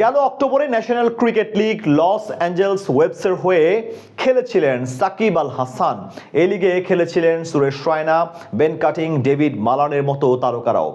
গেল অক্টোবরে national cricket league Los Angeles ওয়েবসের হয়ে খেলেছিলেন সাকিব আল হাসান। এই লিগে খেলেছিলেন Suresh Raina, Ben Cutting, David মালানের মতো তারকারাও।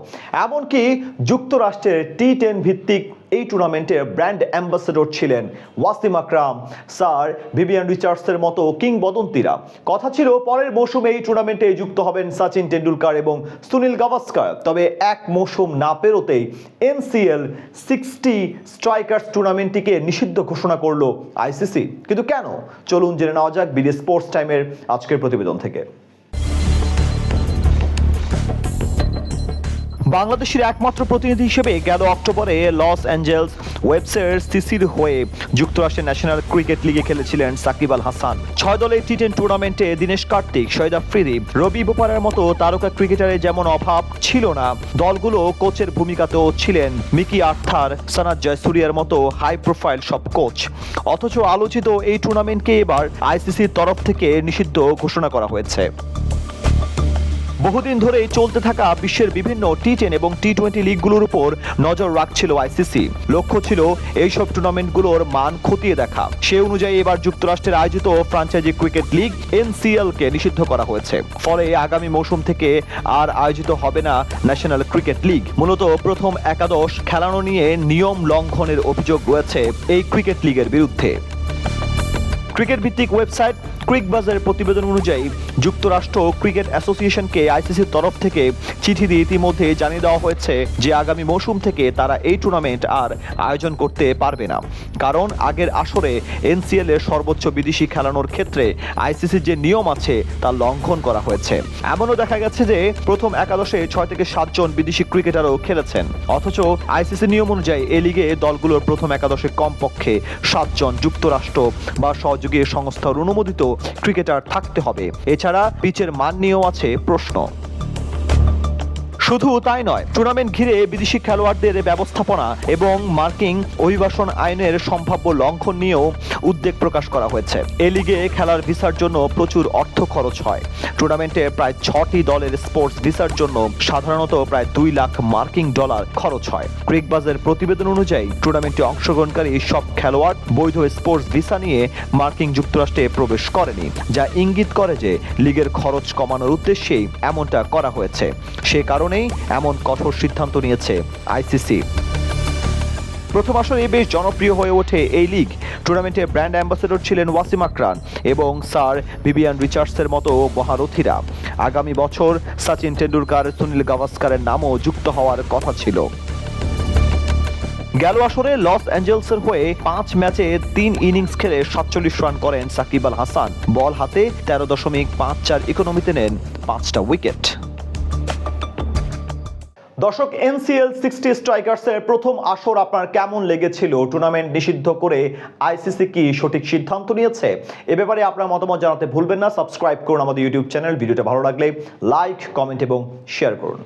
এমনকি যুক্তরাষ্ট্রের টি টেন ভিত্তিক এই টুর্নামেন্টের ব্র্যান্ড অ্যাম্বাসেডর ছিলেন ওয়াসিম আকরাম, স্যার ভিভিয়ান রিচার্ডসের মতো কিংবদন্তিরা। কথা ছিল, পরের মৌসুমে এই টুর্নামেন্টে যুক্ত হবেন সচিন টেন্ডুলকার এবং সুনীল গাভাস্কার। তবে এক মৌসুম না পেরোতেই এনসিএল সিক্সটি স্ট্রাইকার্স টুর্নামেন্টটিকে নিষিদ্ধ ঘোষণা করল আইসিসি। কিন্তু কেন? চলুন জেনে নেওয়া যাক বিডি স্পোর্টস টাইমের আজকের প্রতিবেদন থেকে। বাংলাদেশের একমাত্র প্রতিনিধি হিসেবে গেল অক্টোবরে লস অ্যাঞ্জেলস ওয়েবসের সিসির হয়ে যুক্তরাষ্ট্রের ন্যাশনাল ক্রিকেট লিগে খেলেছিলেন সাকিব আল হাসান। ছয় দলের টি টেন টুর্নামেন্টে দীনেশ কার্তিক শহীদ আফ্রিদি রবি বোপারের মতো তারকা ক্রিকেটারের যেমন অভাব ছিল না, দলগুলো কোচের ভূমিকাতেও ছিলেন মিকি আর্থার সানাদ জয়সুরিয়ার মতো হাই প্রোফাইল সব কোচ। অথচ আলোচিত এই টুর্নামেন্টকে এবার আইসিসির তরফ থেকে নিষিদ্ধ ঘোষণা করা হয়েছে। বহুদিন ধরেই চলতে থাকা বিশ্বের বিভিন্ন টি টেন এবং টি টোয়েন্টি লিগগুলোর উপর নজর রাখছিল আইসিসি লক্ষ্য ছিল এইসব টুর্নামেন্টগুলোর মান খতিয়ে দেখা। সে অনুযায়ী এবার যুক্তরাষ্ট্রের আয়োজিত ফ্রাঞ্চাইজি ক্রিকেট লিগ এনসিএল কে নিষিদ্ধ করা হয়েছে। ফলে আগামী মৌসুম থেকে আর আয়োজিত হবে না ন্যাশনাল ক্রিকেট লিগ মূলত প্রথম একাদশ খেলানো নিয়ে নিয়ম লঙ্ঘনের অভিযোগ রয়েছে এই ক্রিকেট লিগের বিরুদ্ধে। ক্রিকেট ভিত্তিক ওয়েবসাইট ক্রিক বাজারের প্রতিবেদন অনুযায়ী, যুক্তরাষ্ট্র ক্রিকেট অ্যাসোসিয়েশনকে আইসিসির তরফ থেকে চিঠি দিয়ে ইতিমধ্যে জানিয়ে দেওয়া হয়েছে যে আগামী মৌসুম থেকে তারা এই টুর্নামেন্ট আর আয়োজন করতে পারবে না। কারণ আগের আসরে এনসিএল এর সর্বোচ্চ বিদেশি খেলানোর ক্ষেত্রে আইসিসির যে নিয়ম আছে, তা লঙ্ঘন করা হয়েছে। এমনও দেখা গেছে যে প্রথম একাদশে ছয় থেকে সাতজন বিদেশি ক্রিকেটারও খেলেছেন। অথচ আইসিসি নিয়ম অনুযায়ী এ লিগে দলগুলোর প্রথম একাদশে কমপক্ষে সাতজন যুক্তরাষ্ট্র বা সহযোগী সংস্থার অনুমোদিত ক্রিকেটার থাকতে হবে। এছাড়া পিচের মান নিয়েও আছে প্রশ্ন। শুধু তাই নয়, টুর্নামেন্ট ঘিরে বিদেশি খেলোয়াড়দের ব্যবস্থাপনা এবং মার্কিং অভিবাসন আইনের সম্ভাব্য লঙ্ঘন নিয়েও উদ্বেগ প্রকাশ করা হয়েছে। এ লিগে খেলার ভিসার জন্য প্রচুর অর্থ খরচ হয়। টুর্নামেন্টে প্রায় ছটি দলের স্পোর্টস ভিসার জন্য সাধারণত প্রায় দুই লাখ মার্কিং ডলার খরচ হয়। ক্রিকবাজের প্রতিবেদন অনুযায়ী, টুর্নামেন্টে অংশগ্রহণকারী সব খেলোয়াড় বৈধ স্পোর্টস ভিসা নিয়ে মার্কিন যুক্তরাষ্ট্রে প্রবেশ করেনি, যা ইঙ্গিত করে যে লিগের খরচ কমানোর উদ্দেশ্যেই এমনটা করা হয়েছে। সে কারণেই এমন কঠোর সিদ্ধান্ত নিয়েছে আইসিসি প্রথম আসরে বেশ জনপ্রিয় হয়ে ওঠে এই লিগ। টুর্নামেন্টে ব্র্যান্ড অ্যাম্বাসেডর ছিলেন ওয়াসিম আকরান এবং স্যার ভিভিয়ান রিচার্ডসের মতো মহারথীরা। আগামী বছর সচিন টেন্ডুলকার সুনীল গাভাস্কারের নামও যুক্ত হওয়ার কথা ছিল। গেল আসরে লস অ্যাঞ্জেলসের হয়ে পাঁচ ম্যাচে তিন ইনিংস খেলে সাতচল্লিশ রান করেন সাকিব আল হাসান। বল হাতে তেরো দশমিক পাঁচ চার ইকোনমিতে নেন পাঁচটা উইকেট। দর্শক এনসিএল সিক্সটি স্ট্রাইকার্সের প্রথম আসর আপনার কেমন লেগেছিল? টুর্নামেন্ট নিষিদ্ধ করে আইসিসি কি সঠিক সিদ্ধান্ত নিয়েছে? এ ব্যাপারে আপনার মতামত জানাতে ভুলবেন না। সাবস্ক্রাইব করুন আমাদের ইউটিউব চ্যানেল ভিডিওটা ভালো লাগলে লাইক কমেন্ট এবং শেয়ার করুন।